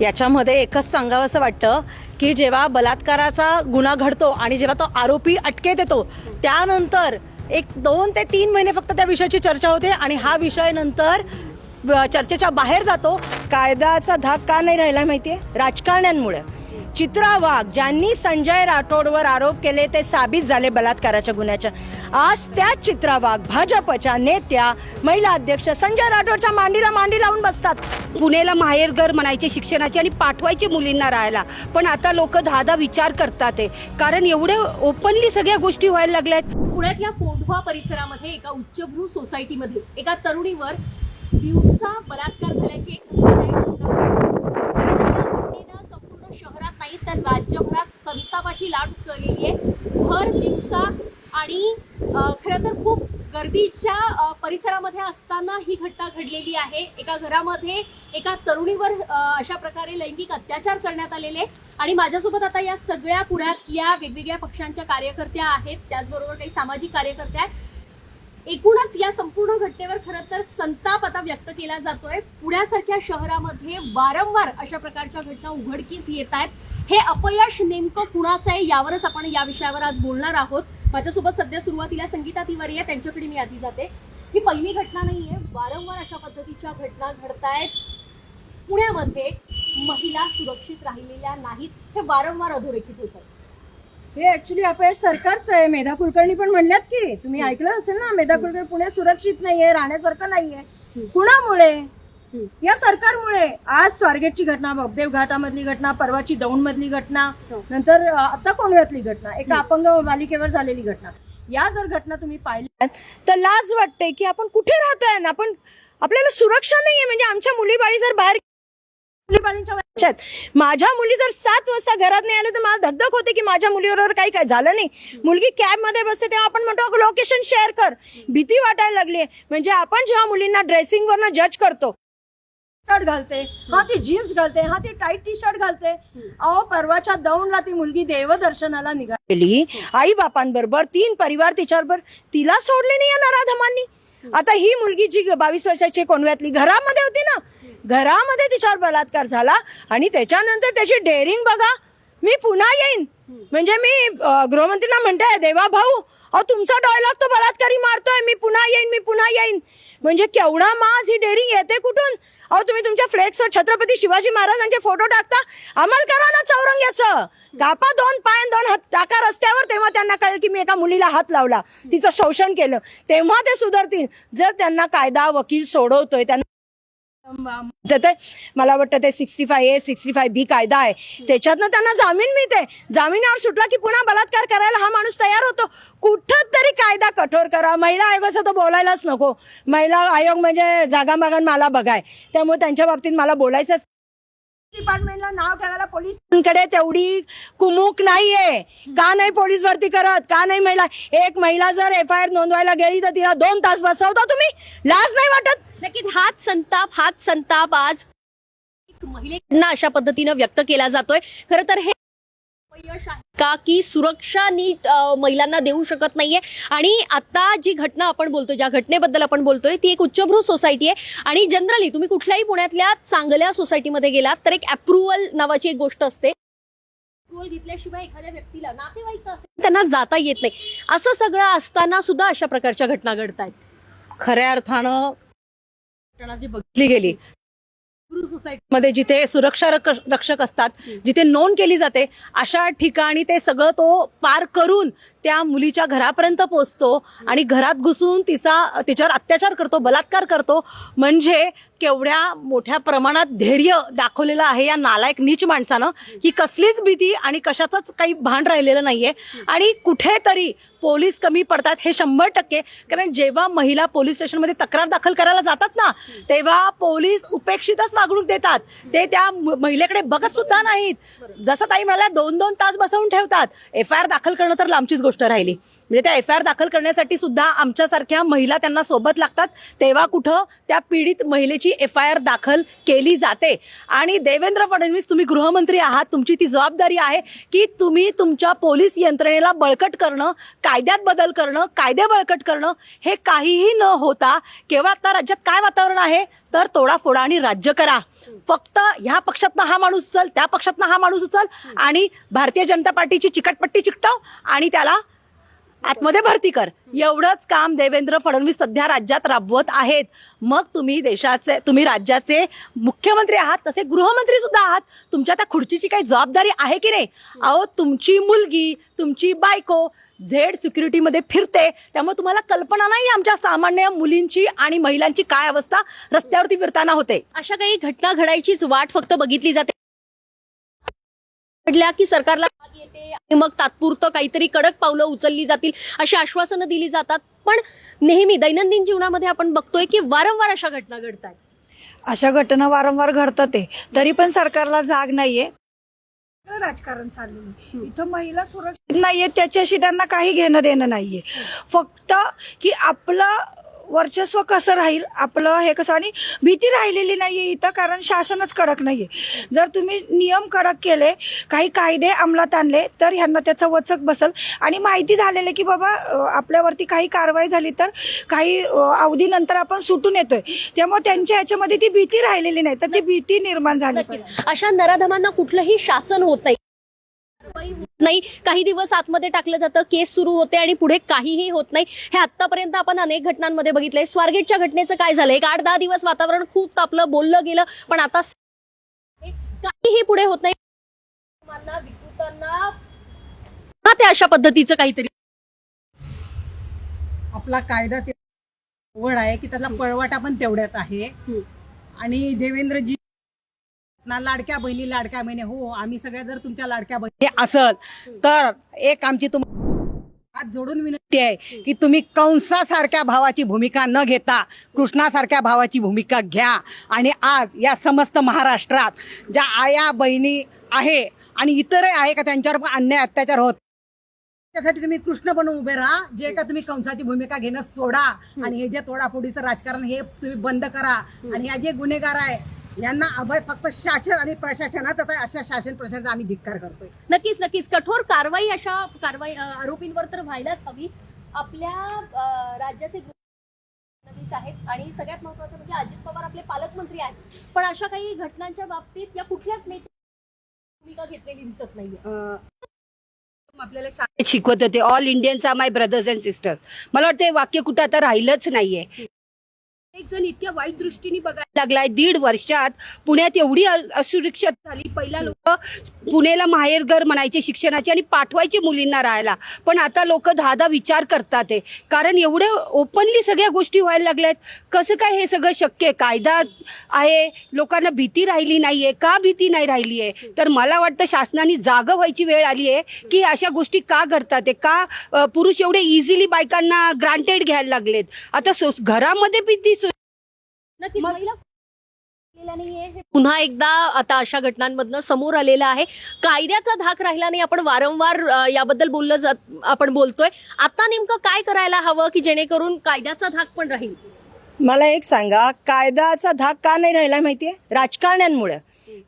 याच्यामध्ये एकच सांगावं असं वाटतं की जेव्हा बलात्काराचा गुन्हा घडतो आणि जेव्हा तो आरोपी अटकेत येतो त्यानंतर एक दोन ते तीन महिने फक्त त्या विषयाची चर्चा होते आणि हा विषय नंतर चर्चेच्या बाहेर जातो. कायद्याचा धाक का नाही राहिला माहिती आहे राजकारण्यांमुळे. चित्रा वाघ ज्यांनी संजय राठोडवर आरोप केले ते साबित झाले बलात्काराच्या गुन्ह्याच्या आज त्याच चित्रा वाघ भाजपच्या नेत्या महिला अध्यक्ष संजय राठोडच्या मांडीला मांडी लावून बसतात. पुणेला माहेरघर म्हणायचे शिक्षणाचे आणि पाठवायचे मुलींना राहायला. पण आता लोक दहा दहा विचार करतात आहे. कारण एवढे ओपनली सगळ्या गोष्टी व्हायला लागल्यात. पुण्यातल्या कोंढवा परिसरामध्ये एका उच्चभ्रू सोसायटीमध्ये एका तरुणीवर दिवसा बलात्कार झाल्याची एक धक्कादायक घटना घडली. या घटनेनं संपूर्ण शहरात नाही तर राज्यभरात संतापाची लाट उचललेली आहे. भर दिवसा आणि खरं तर खूप गर्दीच्या परिसरामध्ये असताना ही घटना घडलेली आहे. एका घरामध्ये एका तरुणीवर अशा प्रकारे लैंगिक अत्याचार करण्यात आलेले आणि माझ्यासोबत आता या सगळ्या पुण्यातल्या वेगवेगळ्या पक्षांच्या कार्यकर्त्या आहेत. त्याचबरोबर काही सामाजिक कार्यकर्त्या आहेत. एकूणच या संपूर्ण घटनेवर खरं तर संताप आता व्यक्त केला जातोय. पुण्यासारख्या शहरामध्ये वारंवार अशा प्रकारच्या घटना उघडकीस येत आहेत. हे अपयश नेमकं कुणाचं आहे यावरच आपण या विषयावर आज बोलणार आहोत. माझ्यासोबत सध्या सुरुवातीला संगीता तिवारी आहे त्यांच्याकडे मी आधी जाते. ही पहिली घटना नाहीये वारंवार अशा पद्धतीच्या घटना घडतायत. पुण्यामध्ये महिला सुरक्षित राहिलेल्या नाहीत हे वारंवार अधोरेखित होत. आहे हे ऍक्च्युली अपयश सरकारचं आहे. मेधा कुलकर्णी पण म्हणल्यात की तुम्ही ऐकलं असेल ना मेधा कुलकर्णी पुणे सुरक्षित नाहीये राहण्यासारखं नाहीये. कुणामुळे? या सरकारमुळे आज स्वारगेटची घटना बबदेव घाटामधली घटना परवाची दौंड मधली घटना नंतर अं, आता कोंढव्यातली घटना एका अपंग बालिकेवर झालेली घटना. या जर घटना तुम्ही पाहिल्या तर लाज वाटते की आपण कुठे राहतोय आणि आपण आपल्याला सुरक्षा नाहीये म्हणजे आमच्या मुली बाळी जर बाहेर. माझ्या मुली जर सात वाजता घरात नाही आल्या तर मला धगधग होते की माझ्या मुलीबरोबर काही काय झालं नाही. मुलगी कॅबमध्ये बसते तेव्हा आपण म्हणतो लोकेशन शेअर कर. भीती वाटायला लागली म्हणजे आपण जेव्हा मुलींना ड्रेसिंग वरनं जज करतो शर्ट घालते हा ती जीन्स घालते हा ती टाईट टी शर्ट घालते. अहो परवाच्या दौंडला ती मुलगी देवदर्शनाला निघाली. आई बापांबरोबर तीन परिवार तिच्याबरोबर तिला सोडले नाही या नराधमांनी आता ही मुलगी जी बावीस वर्षाची कोणव्यातली घरामध्ये होती ना? घरामध्ये तिच्यावर बलात्कार झाला आणि त्याच्यानंतर त्याची डेअरिंग बघा. मी पुन्हा येईन. म्हणजे मी गृहमंत्रीला म्हणते देवा भाऊ अहो तुमचा डॉयलॉग तो बलात्कारी मारतोय. मी पुन्हा येईन मी पुन्हा येईन. म्हणजे केवढा माज ही डेअरिंग येते कुठून? अहो तुम्ही तुमच्या फ्लेक्सवर छत्रपती शिवाजी महाराजांचे फोटो टाकता अमल करा ना चौरंग्याचं. कापा दोन पाय दोन हात टाका रस्त्यावर तेव्हा त्यांना कळेल की मी एका मुलीला हात लावला. तिचं शोषण केलं. तेव्हा ते सुधारतील. जर त्यांना कायदा वकील सोडवतोय त्यांना मला वाटतं ते sixty five A sixty five B कायदा आहे. त्याच्यातनं त्यांना जामीन मिळते जामिनावर सुटला की पुन्हा बलात्कार करायला हा माणूस तयार होतो. कुठं तरी कायदा कठोर करा. महिला आयोगाचं तर बोलायलाच नको. महिला आयोग म्हणजे जागा मागण मला बघाय. त्यामुळे त्यांच्या बाबतीत मला बोलायचंच डिपार्टमेंटला नाव ठेवायला पोलिसांकडे तेवढी कुमुक नाहीये. का नाही पोलीस भरती करत? का नाही महिला? एक महिला जर एफ आय आर नोंदवायला गेली तर तिला दोन तास बसवता तुम्ही? लाज नाही वाटत? नक्कीच हाच संताप हाच संताप आज एक महिलेकडनं अशा पद्धतीनं व्यक्त केला जातोय. खरं तर हे का की सुरक्षा नीट महिलांना देऊ शकत नाहीये? आणि आता जी घटना आपण बोलतोय ज्या घटनेबद्दल आपण बोलतोय ती एक उच्चभ्रू सोसायटी आहे. आणि जनरली तुम्ही कुठल्याही पुण्यातल्या चांगल्या सोसायटीमध्ये गेलात तर एक अप्रुव्हल नावाची एक गोष्ट असते. घेतल्याशिवाय एखाद्या व्यक्तीला नातेवाईक असेल त्यांना जाता येत नाही. असं सगळं असताना सुद्धा अशा प्रकारच्या घटना घडतायत. खऱ्या अर्थानं बघितली गेली मध्ये जिथे सुरक्षा रक- रक्षक असतात जिथे नोंद केली जाते अशा ठिकाणी ते सगळं तो पार करून त्या मुलीच्या घरापर्यंत पोचतो आणि घरात घुसून तिचा तिच्यावर अत्याचार करतो बलात्कार करतो. म्हणजे केवढ्या मोठ्या प्रमाणात धैर्य दाखवलेलं आहे या नालायक नीच माणसानं की कसलीच भीती आणि कशाचंच काही भान राहिलेलं नाहीये. आणि कुठेतरी पोलीस कमी पडतात हे शंभर टक्के. कारण जेव्हा महिला पोलीस स्टेशनमध्ये तक्रार दाखल करायला जातात ना तेव्हा पोलीस उपेक्षितच वागणूक देतात. ते त्या महिलेकडे बघत सुद्धा नाहीत. जसं ताई म्हणाल्या दोन दोन तास बसवून ठेवतात. एफ आय आर दाखल करणं तर लांबचीच गोष्ट राहिली. म्हणजे त्या एफ आय आर दाखल करण्यासाठी सुद्धा आमच्यासारख्या महिला त्यांना सोबत लागतात. तेव्हा कुठं त्या पीडित महिलेची एफ आय आर दाखल केली जाते. आणि देवेंद्र फडणवीस तुम्ही गृहमंत्री आहात तुमची ती जबाबदारी आहे की तुम्ही तुमच्या पोलीस यंत्रणेला बळकट करणं कायद्यात बदल करणं कायदे बळकट करणं हे काहीही न होता केवळ आता राज्यात काय वातावरण आहे? तर तोडाफोडा आणि राज्य करा. फक्त ह्या पक्षातनं हा माणूस चल त्या पक्षातनं हा माणूस उचल आणि भारतीय जनता पार्टीची चिकटपट्टी चिकटव आणि त्याला आतमध्ये भरती कर. एवढंच काम देवेंद्र फडणवीस सध्या राज्यात राबवत आहेत. मग तुम्ही देशाचे तुम्ही राज्याचे मुख्यमंत्री आहात तसे गृहमंत्री सुद्धा आहात. तुमच्या त्या खुर्चीची काही जबाबदारी आहे की नाही? अहो तुमची मुलगी तुमची बायको झेड सिक्युरिटीमध्ये फिरते. त्यामुळे तुम्हाला कल्पना नाही आमच्या सामान्य मुलींची आणि महिलांची काय अवस्था रस्त्यावरती फिरताना होते. अशा काही घटना घडायचीच वाट फक्त बघितली जाते. घडल्या की सरकारला येते आणि मग तात्पुरतं काहीतरी कडक पावलं उचलली जातील अशी आश्वासनं दिली जातात. पण नेहमी दैनंदिन जीवनामध्ये आपण बघतोय की वारंवार अशा घटना घडतात अशा घटना वारंवार घडतात ते. तरी पण सरकारला जाग नाहीये. राजकारण चाललेलं इथं महिला सुरक्षित नाहीये त्याच्याशी त्यांना काही घेणं देणं नाहीये फक्त की आपलं वर्चस्व कसं राहील आपलं हे कसं आणि भीती राहिलेली नाहीये इथं कारण शासनच कडक नाहीये. जर तुम्ही नियम कडक केले काही कायदे अंमलात आणले तर ह्यांना त्याचं वचक बसल. आणि माहिती झालेलं की बाबा आपल्यावरती काही कारवाई झाली तर काही अवधीनंतर आपण सुटून येतोय. त्यामुळे त्यांच्या ह्याच्यामध्ये ती भीती राहिलेली नाही. तर ती भीती निर्माण झाली अशा नराधमांना कुठलंही शासन होत नाही. नाही. काही दिवस आतमध्ये टाकलं जातं केस सुरू होते आणि पुढे काहीही होत नाही. हे आतापर्यंत आपण अनेक घटनांमध्ये बघितलंय. स्वारगेटच्या घटनेचं काय झालं एक आठ दहा दिवस वातावरण खूप तापलं बोललं गेलं पण आता काहीही पुढे होत नाही. ते अशा पद्धतीचं काहीतरी. आपला कायदाच वड आहे की त्याला पळवाटा पण तेवढ्याच आहे. आणि देवेंद्रजी ना लाडक्या बहिणी लाडक्या बहिणी. हो आम्ही सगळ्या जर तुमच्या लाडक्या बहिणी असल तर एक आमची तुम हात जोडून विनंती आहे की तुम्ही कंसासारख्या भावाची भूमिका न घेता कृष्णासारख्या भावाची भूमिका घ्या. आणि आज या समस्त महाराष्ट्रात ज्या आया बहिणी आहे आणि इतरही आहे का त्यांच्यावर पण अन्याय अत्याचार होत त्यासाठी तुम्ही कृष्ण बनून उभे राहा. जे का तुम्ही कंसाची भूमिका घेणं सोडा. आणि हे जे तोडाफोडीचं राजकारण हे तुम्ही बंद करा. आणि ह्या जे गुन्हेगार आहे यांना अभय फक्त शासन आणि प्रशासनात आता अशा शासन प्रशासनाचा आम्ही धिक्कार करतोय. नक्कीच नक्कीच. कठोर कारवाई अशा कारवाई आरोपींवर तर व्हायलाच हवी. आपल्या राज्याचे आहेत आणि सगळ्यात महत्वाचं म्हणजे अजित पवार आपले पालकमंत्री आहेत. पण अशा काही घटनांच्या बाबतीत या कुठल्याच भूमिका घेतलेली दिसत नाहीये. आपल्याला शाळेत शिकवत होते all Indians are my brothers and sister मला वाटतं हे वाक्य कुठं आता राहिलंच नाहीये. एक जण इतक्या वाईट दृष्टीने बघायला लागलाय. दीड वर्षात पुण्यात एवढी असुरक्षित झाली. पहिला लोक पुण्याला माहेरघर म्हणायचे शिक्षणाचे आणि पाठवायचे मुलींना राहायला. पण आता लोक दहा दहा विचार करतात आहे कारण एवढे ओपनली सगळ्या गोष्टी व्हायला लागल्यात. कसं काय हे सगळं शक्य आहे? कायदा आहे. लोकांना भीती राहिली नाही आहे का भीती नाही राहिली आहे? तर मला वाटतं शासनाने जागं व्हायची वेळ आली आहे की अशा गोष्टी का घडतात आहे का पुरुष एवढे इझिली बायकांना ग्रांटेड घ्यायला लागलेत? आता सो घरामध्ये भीती महिला हे पुन्हा एकदा आता अशा घटनांमधनं समोर आलेलं आहे. कायद्याचा धाक राहिला नाही आपण वारंवार याबद्दल बोललं जात आपण बोलतोय. आता नेमकं काय करायला हवं की जेणेकरून कायद्याचा धाक पण राहील? मला एक सांगा कायद्याचा धाक का नाही राहिला माहितीये? राजकारण्यांमुळे.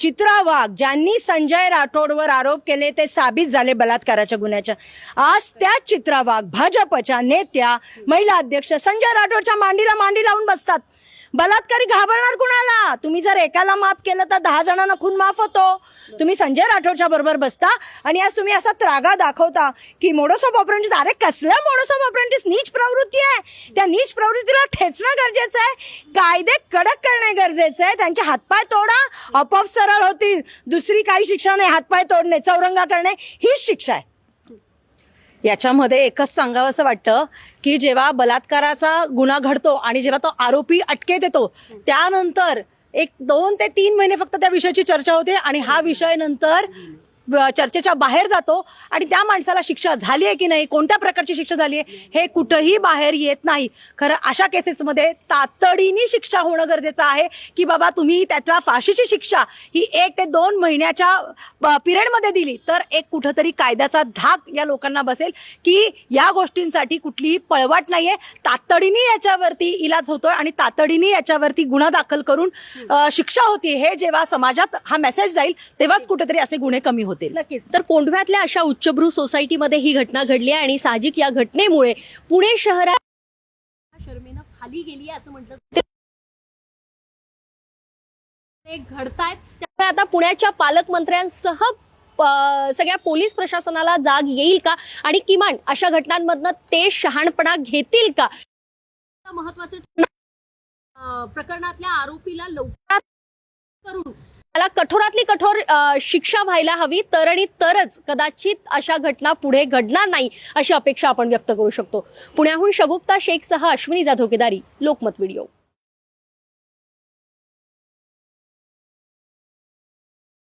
चित्रा वाघ ज्यांनी संजय राठोडवर आरोप केले ते साबित झाले बलात्काराच्या गुन्ह्याच्या. आज त्याच चित्रा वाघ भाजपच्या नेत्या महिला अध्यक्ष संजय राठोडच्या मांडीला मांडी लावून बसतात. बलात्कारी घाबरणार कुणाला? तुम्ही जर एकाला माफ केलं तर दहा जणांना खून माफ होतो. तुम्ही संजय राठोडच्या बरोबर बसता आणि आज तुम्ही असा त्रागा दाखवता की मोडोस ऑफ ऑपरेंटिस अरे कसल्या मोडोस ऑफ ऑपरेंटिस नीच प्रवृत्ती आहे. त्या नीच प्रवृत्तीला ठेचणं गरजेचं आहे. कायदे कडक करणे गरजेचं आहे. त्यांचे हातपाय तोडा. आपोआप सरळ होतील. दुसरी काही शिक्षा नाही. हातपाय तोडणे चौरंगा करणे. हीच शिक्षा आहे. याच्यामध्ये एकच सांगावं असं वाटतं की जेव्हा बलात्काराचा गुन्हा घडतो आणि जेव्हा तो आरोपी अटकेत येतो त्यानंतर एक दोन ते तीन महिने फक्त त्या विषयाची चर्चा होते आणि हा विषय नंतर चर्चेच्या बाहेर जातो आणि त्या माणसाला शिक्षा झाली आहे की नाही कोणत्या प्रकारची शिक्षा झाली आहे हे कुठंही बाहेर येत नाही. खरं अशा केसेसमध्ये तातडीने शिक्षा होणं गरजेचं आहे की बाबा तुम्ही त्याच्या फाशीची शिक्षा ही एक ते दोन महिन्याच्या पिरियडमध्ये दिली तर एक कुठंतरी कायद्याचा धाक या लोकांना बसेल की या गोष्टींसाठी कुठलीही पळवाट नाही आहे तातडीने याच्यावरती इलाज होतोय आणि तातडीने याच्यावरती गुन्हा दाखल करून शिक्षा होती. हे जेव्हा समाजात हा मेसेज जाईल तेव्हाच कुठेतरी असे गुन्हे कमी होते होतील. नक्कीच. तर कोंढव्यातल्या अशा उच्चभ्रू सोसायटीमध्ये ही घटना घडली आहे आणि साहजिक या घटनेमुळे पुणे शहरात शर्मेनं खाली गेली असं म्हटलं ते घडतायत. त्यामुळे आता पुण्याच्या पालकमंत्र्यांसह सगळ्या पोलीस प्रशासनाला जाग येईल का? आणि किमान अशा घटनांमधनं ते शहाणपणा घेतील का? महत्वाचं प्रकरणातल्या आरोपीला लवकरात करून त्याला कठोरातली कठोर शिक्षा व्हायला हवी तर आणि तरच कदाचित अशा घटना पुढे घडणार नाही अशी अपेक्षा आपण व्यक्त करू शकतो. पुण्याहून शगुप्ता शेखसह अश्विनी जाधव केदारी लोकमत व्हिडिओ.